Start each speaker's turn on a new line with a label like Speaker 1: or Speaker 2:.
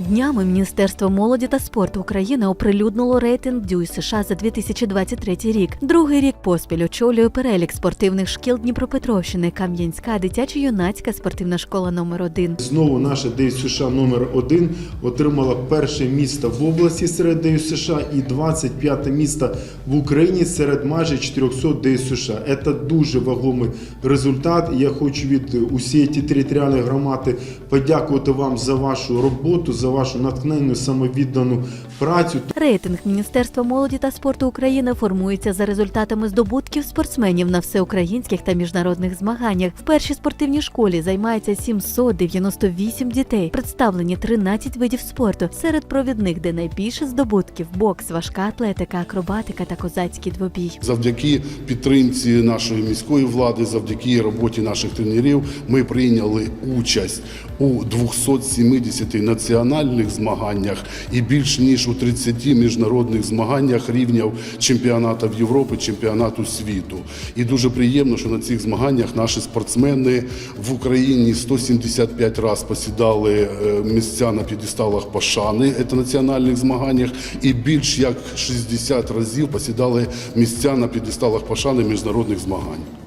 Speaker 1: Днями Міністерство молоді та спорту України оприлюднило рейтинг Дюй США за 2023 рік. Другий рік поспіль очолює перелік спортивних шкіл Дніпропетровщини, Кам'янська дитячо-юнацька спортивна школа номер 1
Speaker 2: Знову наша ДЮСШ номер 1 отримала перше місто в області серед ДЮСШ і 25 місто в Україні серед майже 400 ДЮСШ. Це дуже вагомий результат. Я хочу від усієї територіальної громади подякувати вам за вашу роботу, за вашу натхненну самовіддану працю.
Speaker 1: Рейтинг Міністерства молоді та спорту України формується за результатами здобутків спортсменів на всеукраїнських та міжнародних змаганнях. В першій спортивній школі займається 798 дітей, представлені 13 видів спорту. Серед провідних, де найбільше здобутків бокс, важка атлетика, акробатика та козацький двобій.
Speaker 3: Завдяки підтримці нашої міської влади, завдяки роботі наших тренерів, ми прийняли участь у 270 національних змаганнях і більш ніж у 30 міжнародних змаганнях рівнів чемпіонатів Європи, чемпіонату світу. І дуже приємно, що на цих змаганнях наші спортсмени в Україні 175 разів посідали е, місця на п'єдесталах пошани, це національних змаганнях, і більш як 60 разів посідали місця на п'єдесталах пошани міжнародних змагань.